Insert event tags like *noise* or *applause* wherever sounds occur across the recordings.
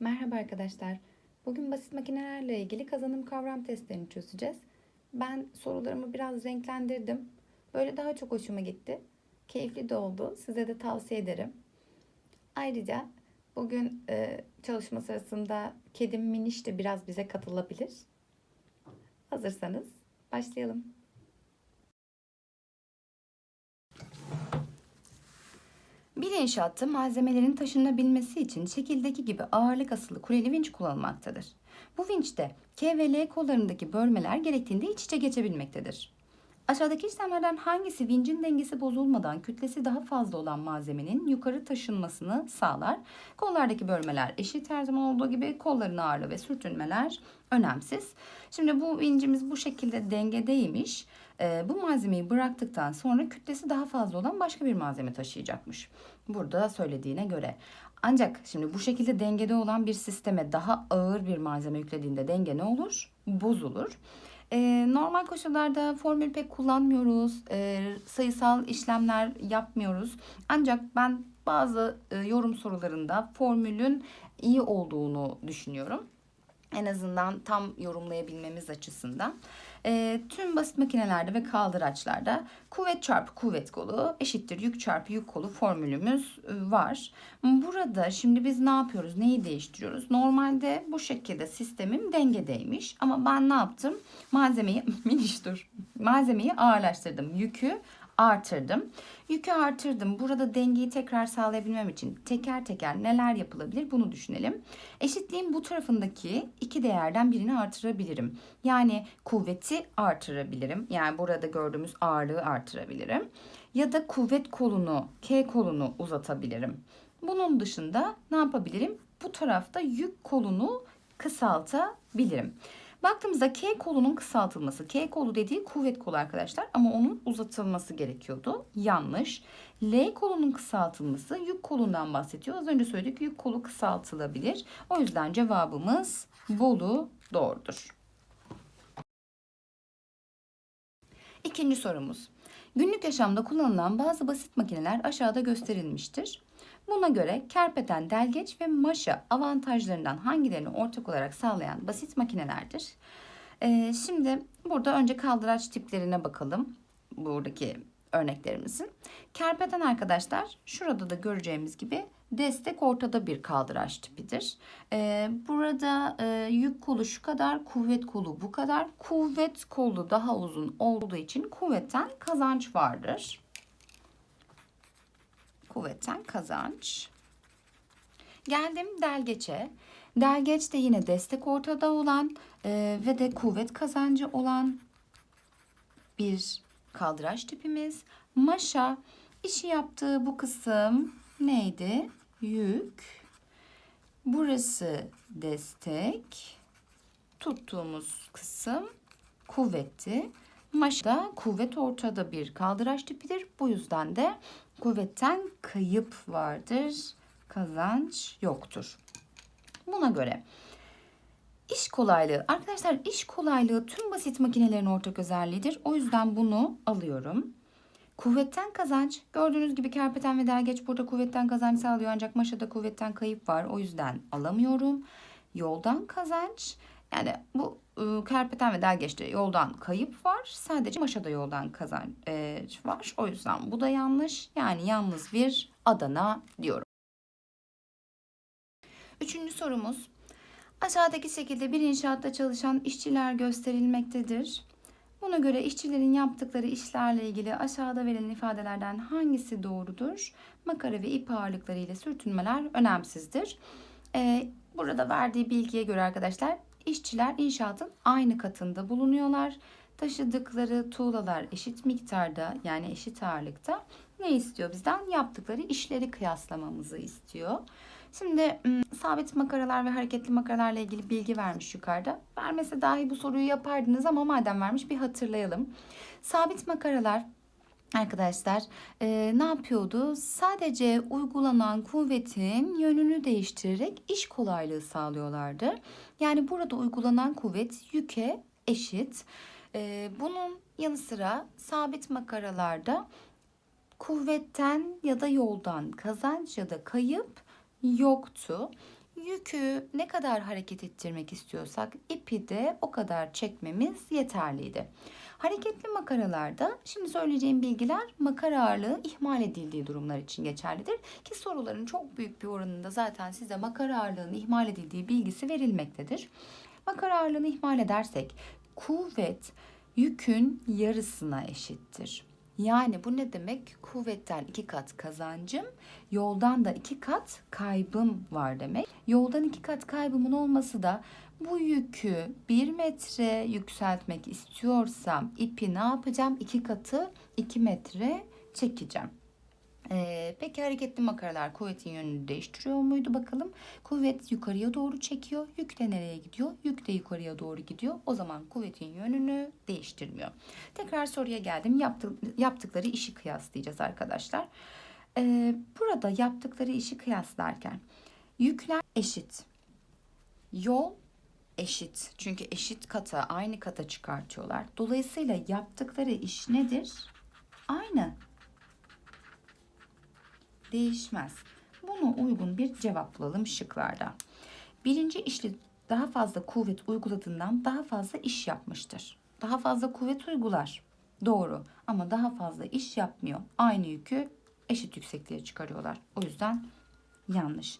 Merhaba arkadaşlar. Bugün basit makinelerle ilgili kazanım kavram testlerini çözeceğiz. Ben sorularımı biraz renklendirdim. Böyle daha çok hoşuma gitti. Keyifli de oldu. Size de tavsiye ederim. Ayrıca bugün e, çalışma sırasında kedim Miniş de biraz bize katılabilir. Hazırsanız başlayalım. Bir inşaatta malzemelerin taşınabilmesi için şekildeki gibi ağırlık asılı kureli vinç kullanılmaktadır. Bu vinçte K ve L kollarındaki bölmeler gerektiğinde iç içe geçebilmektedir. Aşağıdaki işlemlerden hangisi vincin dengesi bozulmadan kütlesi daha fazla olan malzemenin yukarı taşınmasını sağlar? Kollardaki bölmeler eşit her zaman olduğu gibi kolların ağırlığı ve sürtünmeler önemsiz. Şimdi bu vincimiz bu şekilde dengedeymiş. Ee, bu malzemeyi bıraktıktan sonra kütlesi daha fazla olan başka bir malzeme taşıyacakmış. Burada söylediğine göre. Ancak şimdi bu şekilde dengede olan bir sisteme daha ağır bir malzeme yüklediğinde denge ne olur? Bozulur. Ee, normal koşullarda formül pek kullanmıyoruz. Ee, sayısal işlemler yapmıyoruz. Ancak ben bazı e, yorum sorularında formülün iyi olduğunu düşünüyorum. En azından tam yorumlayabilmemiz açısından. E, tüm basit makinelerde ve kaldıraçlarda kuvvet çarpı kuvvet kolu eşittir yük çarpı yük kolu formülümüz e, var. Burada şimdi biz ne yapıyoruz? Neyi değiştiriyoruz? Normalde bu şekilde sistemim dengedeymiş ama ben ne yaptım? Malzemeyi *laughs* miniş dur. Malzemeyi ağırlaştırdım. Yükü artırdım. Yükü artırdım. Burada dengeyi tekrar sağlayabilmem için teker teker neler yapılabilir bunu düşünelim. Eşitliğin bu tarafındaki iki değerden birini artırabilirim. Yani kuvveti artırabilirim. Yani burada gördüğümüz ağırlığı artırabilirim. Ya da kuvvet kolunu, K kolunu uzatabilirim. Bunun dışında ne yapabilirim? Bu tarafta yük kolunu kısaltabilirim. Baktığımızda K kolunun kısaltılması. K kolu dediği kuvvet kolu arkadaşlar ama onun uzatılması gerekiyordu. Yanlış. L kolunun kısaltılması yük kolundan bahsediyor. Az önce söyledik yük kolu kısaltılabilir. O yüzden cevabımız Bolu doğrudur. İkinci sorumuz. Günlük yaşamda kullanılan bazı basit makineler aşağıda gösterilmiştir. Buna göre kerpeten, delgeç ve maşa avantajlarından hangilerini ortak olarak sağlayan basit makinelerdir? Ee, şimdi burada önce kaldıraç tiplerine bakalım. Buradaki örneklerimizin. Kerpeten arkadaşlar şurada da göreceğimiz gibi destek ortada bir kaldıraç tipidir. Ee, burada e, yük kolu şu kadar, kuvvet kolu bu kadar. Kuvvet kolu daha uzun olduğu için kuvvetten kazanç vardır kuvvetten kazanç. Geldim delgeçe. Delgeç de yine destek ortada olan e, ve de kuvvet kazancı olan bir kaldıraç tipimiz. Maşa işi yaptığı bu kısım neydi? Yük. Burası destek. Tuttuğumuz kısım kuvvetti. Maşa kuvvet ortada bir kaldıraç tipidir. Bu yüzden de kuvvetten kayıp vardır. Kazanç yoktur. Buna göre iş kolaylığı. Arkadaşlar iş kolaylığı tüm basit makinelerin ortak özelliğidir. O yüzden bunu alıyorum. Kuvvetten kazanç. Gördüğünüz gibi kerpeten ve delgeç burada kuvvetten kazanç sağlıyor. Ancak maşada kuvvetten kayıp var. O yüzden alamıyorum. Yoldan kazanç. Yani bu kerpeten ve delgeçte yoldan kayıp var. Sadece maşada yoldan kazanç e, var. O yüzden bu da yanlış. Yani yalnız bir Adana diyorum. Üçüncü sorumuz. Aşağıdaki şekilde bir inşaatta çalışan işçiler gösterilmektedir. Buna göre işçilerin yaptıkları işlerle ilgili aşağıda verilen ifadelerden hangisi doğrudur? Makara ve ip ağırlıkları ile sürtünmeler önemsizdir. Ee, burada verdiği bilgiye göre arkadaşlar işçiler inşaatın aynı katında bulunuyorlar. Taşıdıkları tuğlalar eşit miktarda yani eşit ağırlıkta. Ne istiyor bizden? Yaptıkları işleri kıyaslamamızı istiyor. Şimdi sabit makaralar ve hareketli makaralarla ilgili bilgi vermiş yukarıda. Vermese dahi bu soruyu yapardınız ama madem vermiş bir hatırlayalım. Sabit makaralar arkadaşlar e, ne yapıyordu? Sadece uygulanan kuvvetin yönünü değiştirerek iş kolaylığı sağlıyorlardı. Yani burada uygulanan kuvvet yüke eşit. E, bunun yanı sıra sabit makaralarda kuvvetten ya da yoldan kazanç ya da kayıp yoktu. Yükü ne kadar hareket ettirmek istiyorsak ipi de o kadar çekmemiz yeterliydi. Hareketli makaralarda şimdi söyleyeceğim bilgiler makara ağırlığı ihmal edildiği durumlar için geçerlidir. Ki soruların çok büyük bir oranında zaten size makara ağırlığının ihmal edildiği bilgisi verilmektedir. Makara ağırlığını ihmal edersek kuvvet yükün yarısına eşittir. Yani bu ne demek? Kuvvetten iki kat kazancım, yoldan da iki kat kaybım var demek. Yoldan iki kat kaybımın olması da bu yükü bir metre yükseltmek istiyorsam ipi ne yapacağım? İki katı iki metre çekeceğim. Ee, peki hareketli makaralar kuvvetin yönünü değiştiriyor muydu bakalım? Kuvvet yukarıya doğru çekiyor. Yük de nereye gidiyor? Yük de yukarıya doğru gidiyor. O zaman kuvvetin yönünü değiştirmiyor. Tekrar soruya geldim. Yaptı, yaptıkları işi kıyaslayacağız arkadaşlar. Ee, burada yaptıkları işi kıyaslarken yükler eşit. Yol eşit. Çünkü eşit kata, aynı kata çıkartıyorlar. Dolayısıyla yaptıkları iş nedir? Aynı değişmez. Buna uygun bir cevap bulalım şıklarda. Birinci işli daha fazla kuvvet uyguladığından daha fazla iş yapmıştır. Daha fazla kuvvet uygular. Doğru ama daha fazla iş yapmıyor. Aynı yükü eşit yüksekliğe çıkarıyorlar. O yüzden yanlış.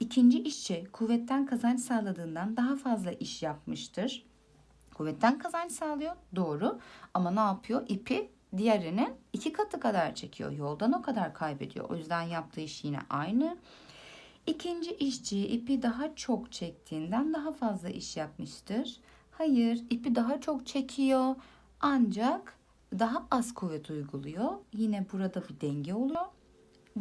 İkinci işçi kuvvetten kazanç sağladığından daha fazla iş yapmıştır. Kuvvetten kazanç sağlıyor. Doğru. Ama ne yapıyor? İpi diğerinin iki katı kadar çekiyor. Yoldan o kadar kaybediyor. O yüzden yaptığı iş yine aynı. İkinci işçi ipi daha çok çektiğinden daha fazla iş yapmıştır. Hayır, ipi daha çok çekiyor ancak daha az kuvvet uyguluyor. Yine burada bir denge oluyor.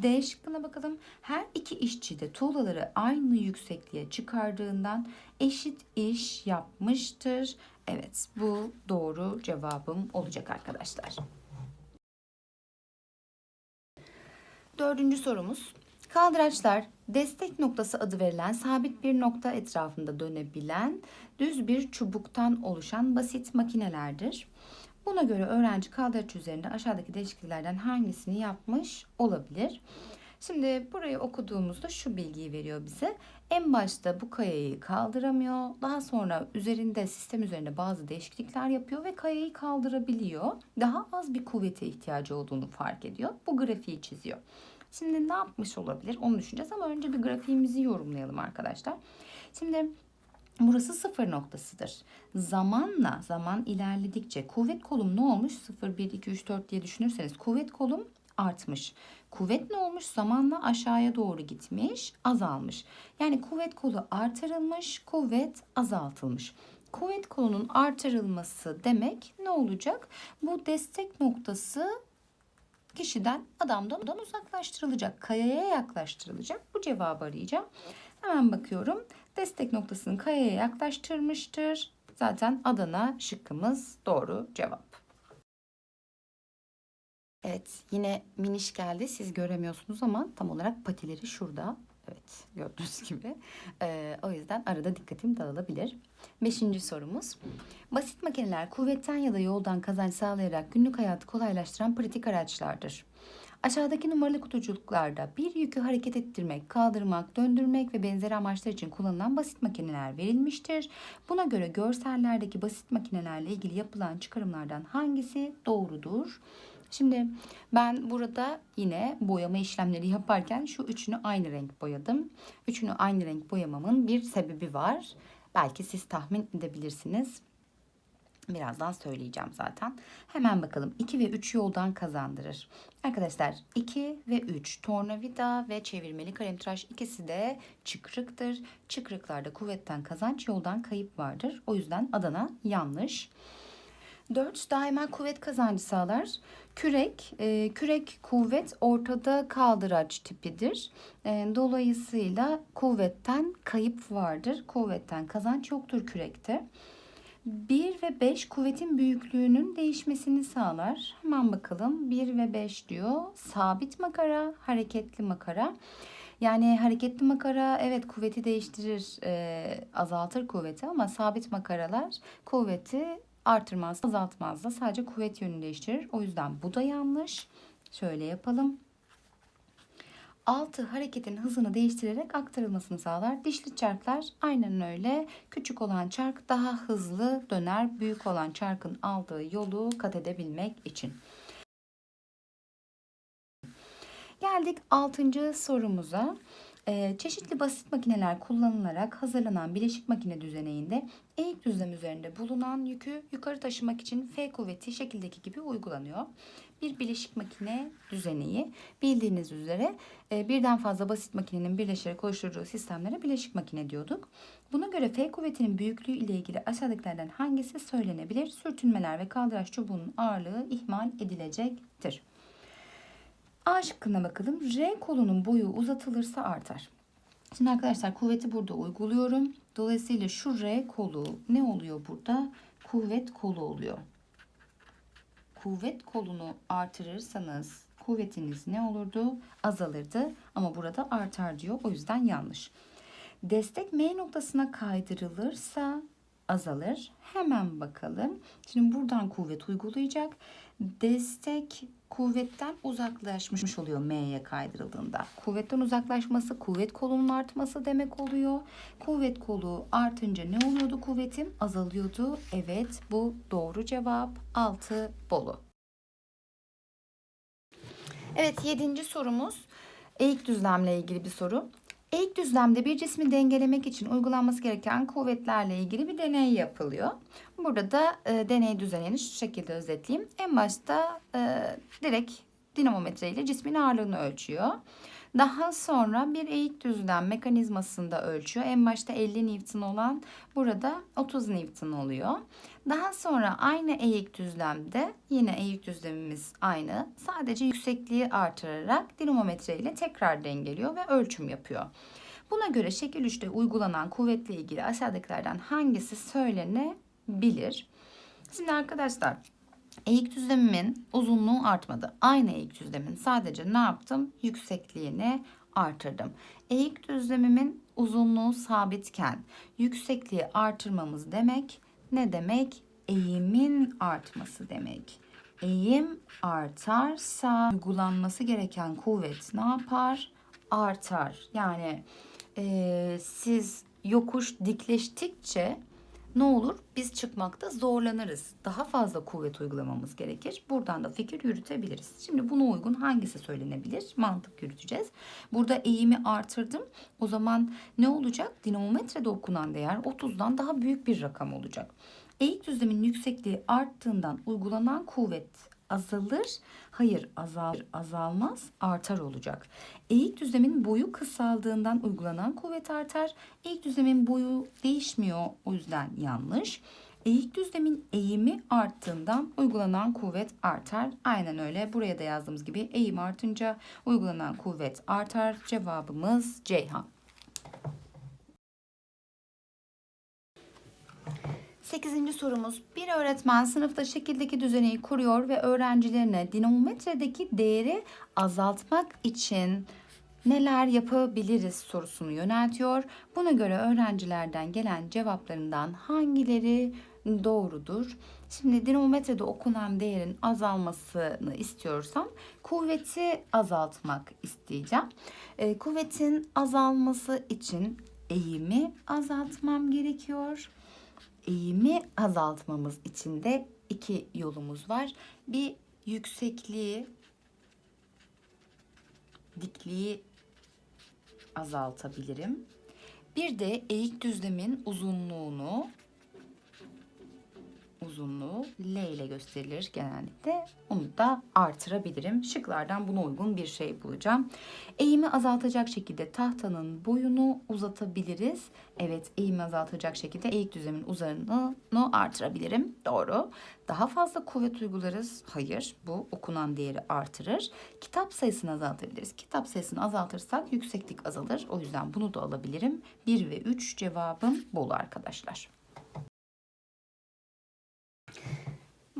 D şıkkına bakalım. Her iki işçi de tuğlaları aynı yüksekliğe çıkardığından eşit iş yapmıştır. Evet bu doğru cevabım olacak arkadaşlar. Dördüncü sorumuz. Kaldıraçlar destek noktası adı verilen sabit bir nokta etrafında dönebilen düz bir çubuktan oluşan basit makinelerdir. Buna göre öğrenci kaldıraç üzerinde aşağıdaki değişikliklerden hangisini yapmış olabilir? Şimdi burayı okuduğumuzda şu bilgiyi veriyor bize. En başta bu kayayı kaldıramıyor. Daha sonra üzerinde sistem üzerinde bazı değişiklikler yapıyor ve kayayı kaldırabiliyor. Daha az bir kuvvete ihtiyacı olduğunu fark ediyor. Bu grafiği çiziyor. Şimdi ne yapmış olabilir onu düşüneceğiz ama önce bir grafiğimizi yorumlayalım arkadaşlar. Şimdi Burası sıfır noktasıdır. Zamanla, zaman ilerledikçe kuvvet kolum ne olmuş? 0, 1, 2, 3, 4 diye düşünürseniz kuvvet kolum artmış. Kuvvet ne olmuş? Zamanla aşağıya doğru gitmiş, azalmış. Yani kuvvet kolu artırılmış, kuvvet azaltılmış. Kuvvet kolunun artırılması demek ne olacak? Bu destek noktası kişiden, adamdan uzaklaştırılacak, kayaya yaklaştırılacak. Bu cevabı arayacağım. Hemen bakıyorum. Destek noktasını kayaya yaklaştırmıştır. Zaten Adana şıkkımız doğru cevap. Evet yine miniş geldi. Siz göremiyorsunuz ama tam olarak patileri şurada. Evet gördüğünüz gibi. Ee, o yüzden arada dikkatim dağılabilir. Beşinci sorumuz. Basit makineler kuvvetten ya da yoldan kazanç sağlayarak günlük hayatı kolaylaştıran pratik araçlardır. Aşağıdaki numaralı kutucuklarda bir yükü hareket ettirmek, kaldırmak, döndürmek ve benzeri amaçlar için kullanılan basit makineler verilmiştir. Buna göre görsellerdeki basit makinelerle ilgili yapılan çıkarımlardan hangisi doğrudur? Şimdi ben burada yine boyama işlemleri yaparken şu üçünü aynı renk boyadım. Üçünü aynı renk boyamamın bir sebebi var. Belki siz tahmin edebilirsiniz. Birazdan söyleyeceğim zaten. Hemen bakalım 2 ve 3 yoldan kazandırır. Arkadaşlar 2 ve 3 tornavida ve çevirmeli kalemtıraş ikisi de çıkrıktır. Çıkrıklarda kuvvetten kazanç yoldan kayıp vardır. O yüzden Adana yanlış. 4 daima kuvvet kazancı sağlar. Kürek, e, kürek kuvvet ortada kaldıraç tipidir. E, dolayısıyla kuvvetten kayıp vardır. Kuvvetten kazanç yoktur kürekte. 1 ve 5 kuvvetin büyüklüğünün değişmesini sağlar. Hemen bakalım 1 ve 5 diyor. Sabit makara, hareketli makara. Yani hareketli makara evet kuvveti değiştirir, e, azaltır kuvveti ama sabit makaralar kuvveti artırmaz, azaltmaz da sadece kuvvet yönünü değiştirir. O yüzden bu da yanlış. Şöyle yapalım. Altı hareketin hızını değiştirerek aktarılmasını sağlar. Dişli çarklar aynen öyle. Küçük olan çark daha hızlı döner. Büyük olan çarkın aldığı yolu kat edebilmek için. Geldik 6. sorumuza. Ee, çeşitli basit makineler kullanılarak hazırlanan bileşik makine düzeneğinde eğik düzlem üzerinde bulunan yükü yukarı taşımak için F kuvveti şekildeki gibi uygulanıyor. Bir bileşik makine düzeneği bildiğiniz üzere e, birden fazla basit makinenin birleşerek oluşturduğu sistemlere bileşik makine diyorduk. Buna göre F kuvvetinin büyüklüğü ile ilgili aşağıdakilerden hangisi söylenebilir? Sürtünmeler ve kaldıraç çubuğunun ağırlığı ihmal edilecektir. A şıkkına bakalım. R kolunun boyu uzatılırsa artar. Şimdi arkadaşlar kuvveti burada uyguluyorum. Dolayısıyla şu R kolu ne oluyor burada? Kuvvet kolu oluyor. Kuvvet kolunu artırırsanız kuvvetiniz ne olurdu? Azalırdı ama burada artar diyor. O yüzden yanlış. Destek M noktasına kaydırılırsa azalır. Hemen bakalım. Şimdi buradan kuvvet uygulayacak. Destek kuvvetten uzaklaşmış oluyor M'ye kaydırıldığında. Kuvvetten uzaklaşması kuvvet kolunun artması demek oluyor. Kuvvet kolu artınca ne oluyordu kuvvetim? Azalıyordu. Evet bu doğru cevap 6 Bolu. Evet yedinci sorumuz eğik düzlemle ilgili bir soru. Eğik düzlemde bir cismi dengelemek için uygulanması gereken kuvvetlerle ilgili bir deney yapılıyor. Burada da e, deney düzenini şu şekilde özetleyeyim. En başta e, direkt dinamometre ile cismin ağırlığını ölçüyor. Daha sonra bir eğik düzlem mekanizmasında ölçüyor. En başta 50 Newton olan burada 30 Newton oluyor. Daha sonra aynı eğik düzlemde yine eğik düzlemimiz aynı. Sadece yüksekliği artırarak dinamometre ile tekrar dengeliyor ve ölçüm yapıyor. Buna göre şekil 3'te uygulanan kuvvetle ilgili aşağıdakilerden hangisi söylenebilir? Şimdi arkadaşlar eğik düzlemimin uzunluğu artmadı. Aynı eğik düzlemin sadece ne yaptım? Yüksekliğini artırdım. Eğik düzlemimin uzunluğu sabitken yüksekliği artırmamız demek ne demek? Eğimin artması demek. Eğim artarsa uygulanması gereken kuvvet ne yapar? Artar. Yani e, siz yokuş dikleştikçe ne olur? Biz çıkmakta zorlanırız. Daha fazla kuvvet uygulamamız gerekir. Buradan da fikir yürütebiliriz. Şimdi buna uygun hangisi söylenebilir? Mantık yürüteceğiz. Burada eğimi artırdım. O zaman ne olacak? Dinamometrede okunan değer 30'dan daha büyük bir rakam olacak. Eğik düzlemin yüksekliği arttığından uygulanan kuvvet azalır. Hayır azal, azalmaz artar olacak. Eğik düzlemin boyu kısaldığından uygulanan kuvvet artar. Eğik düzlemin boyu değişmiyor o yüzden yanlış. Eğik düzlemin eğimi arttığından uygulanan kuvvet artar. Aynen öyle buraya da yazdığımız gibi eğim artınca uygulanan kuvvet artar. Cevabımız Ceyhan. 8. sorumuz. Bir öğretmen sınıfta şekildeki düzeneyi kuruyor ve öğrencilerine dinamometredeki değeri azaltmak için neler yapabiliriz sorusunu yöneltiyor. Buna göre öğrencilerden gelen cevaplarından hangileri doğrudur? Şimdi dinamometrede okunan değerin azalmasını istiyorsam kuvveti azaltmak isteyeceğim. E, kuvvetin azalması için eğimi azaltmam gerekiyor eğimi azaltmamız için de iki yolumuz var. Bir yüksekliği, dikliği azaltabilirim. Bir de eğik düzlemin uzunluğunu uzunluğu L ile gösterilir genellikle. Onu da artırabilirim. Şıklardan buna uygun bir şey bulacağım. Eğimi azaltacak şekilde tahtanın boyunu uzatabiliriz. Evet eğimi azaltacak şekilde eğik düzlemin uzunluğunu artırabilirim. Doğru. Daha fazla kuvvet uygularız. Hayır. Bu okunan değeri artırır. Kitap sayısını azaltabiliriz. Kitap sayısını azaltırsak yükseklik azalır. O yüzden bunu da alabilirim. 1 ve 3 cevabım bol arkadaşlar.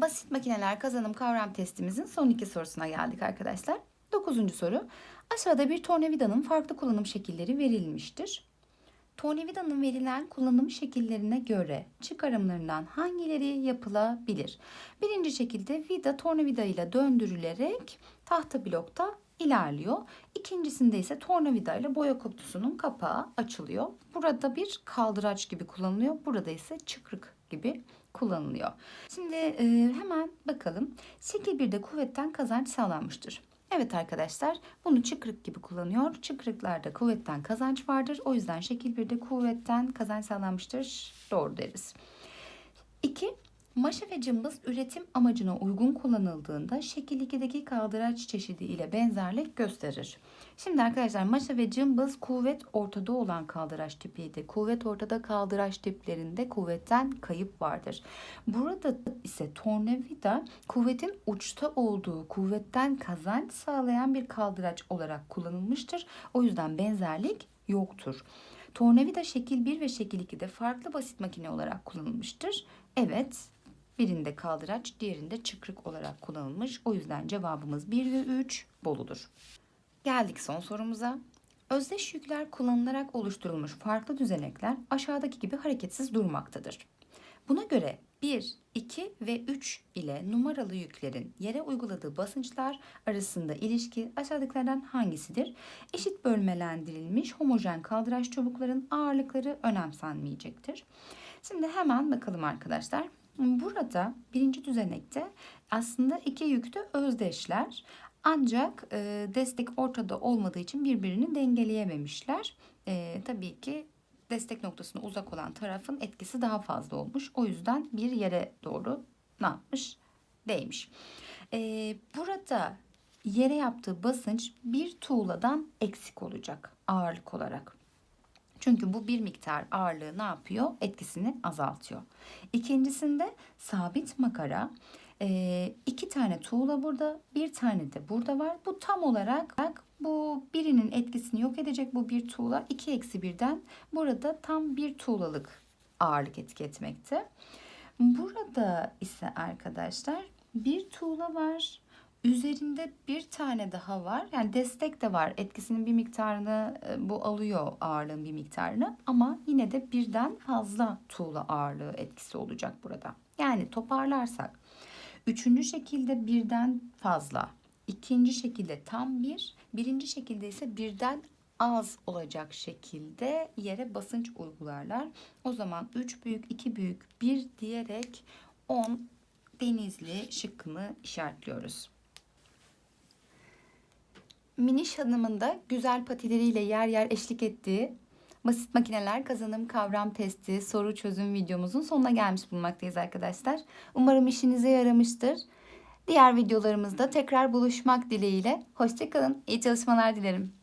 Basit makineler kazanım kavram testimizin son iki sorusuna geldik arkadaşlar. Dokuzuncu soru. Aşağıda bir tornavidanın farklı kullanım şekilleri verilmiştir. Tornavidanın verilen kullanım şekillerine göre çıkarımlarından hangileri yapılabilir? Birinci şekilde vida tornavida ile döndürülerek tahta blokta ilerliyor. İkincisinde ise tornavida ile boya kutusunun kapağı açılıyor. Burada bir kaldıraç gibi kullanılıyor. Burada ise çıkrık gibi kullanılıyor. Şimdi e, hemen bakalım. Şekil 1'de kuvvetten kazanç sağlanmıştır. Evet arkadaşlar bunu çıkrık gibi kullanıyor. Çıkrıklarda kuvvetten kazanç vardır. O yüzden şekil 1'de kuvvetten kazanç sağlanmıştır. Doğru deriz. 2. Maşa ve cımbız üretim amacına uygun kullanıldığında şekil 2'deki kaldıraç çeşidi ile benzerlik gösterir. Şimdi arkadaşlar maşa ve cımbız kuvvet ortada olan kaldıraç tipiydi. Kuvvet ortada kaldıraç tiplerinde kuvvetten kayıp vardır. Burada ise tornavida kuvvetin uçta olduğu kuvvetten kazanç sağlayan bir kaldıraç olarak kullanılmıştır. O yüzden benzerlik yoktur. Tornavida şekil 1 ve şekil 2'de farklı basit makine olarak kullanılmıştır. Evet, birinde kaldıraç, diğerinde çıkrık olarak kullanılmış. O yüzden cevabımız 1 ve 3 Bolu'dur. Geldik son sorumuza. Özdeş yükler kullanılarak oluşturulmuş farklı düzenekler aşağıdaki gibi hareketsiz durmaktadır. Buna göre 1, 2 ve 3 ile numaralı yüklerin yere uyguladığı basınçlar arasında ilişki aşağıdakilerden hangisidir? Eşit bölmelendirilmiş homojen kaldıraç çubukların ağırlıkları önemsenmeyecektir. Şimdi hemen bakalım arkadaşlar. Burada birinci düzenekte aslında iki yük de özdeşler. Ancak e, destek ortada olmadığı için birbirini dengeleyememişler. E, tabii ki destek noktasına uzak olan tarafın etkisi daha fazla olmuş. O yüzden bir yere doğru ne yapmış? Değmiş. E, burada yere yaptığı basınç bir tuğladan eksik olacak ağırlık olarak. Çünkü bu bir miktar ağırlığı ne yapıyor? Etkisini azaltıyor. İkincisinde sabit makara. Ee, iki tane tuğla burada, bir tane de burada var. Bu tam olarak bu birinin etkisini yok edecek bu bir tuğla. 2 eksi birden burada tam bir tuğlalık ağırlık etki etmekte. Burada ise arkadaşlar bir tuğla var. Üzerinde bir tane daha var. Yani destek de var. Etkisinin bir miktarını e, bu alıyor ağırlığın bir miktarını. Ama yine de birden fazla tuğla ağırlığı etkisi olacak burada. Yani toparlarsak üçüncü şekilde birden fazla. ikinci şekilde tam bir. Birinci şekilde ise birden az olacak şekilde yere basınç uygularlar. O zaman 3 büyük 2 büyük 1 diyerek 10 denizli şıkkını işaretliyoruz. Miniş Hanım'ın da güzel patileriyle yer yer eşlik ettiği basit makineler kazanım kavram testi soru çözüm videomuzun sonuna gelmiş bulunmaktayız arkadaşlar. Umarım işinize yaramıştır. Diğer videolarımızda tekrar buluşmak dileğiyle. Hoşçakalın. İyi çalışmalar dilerim.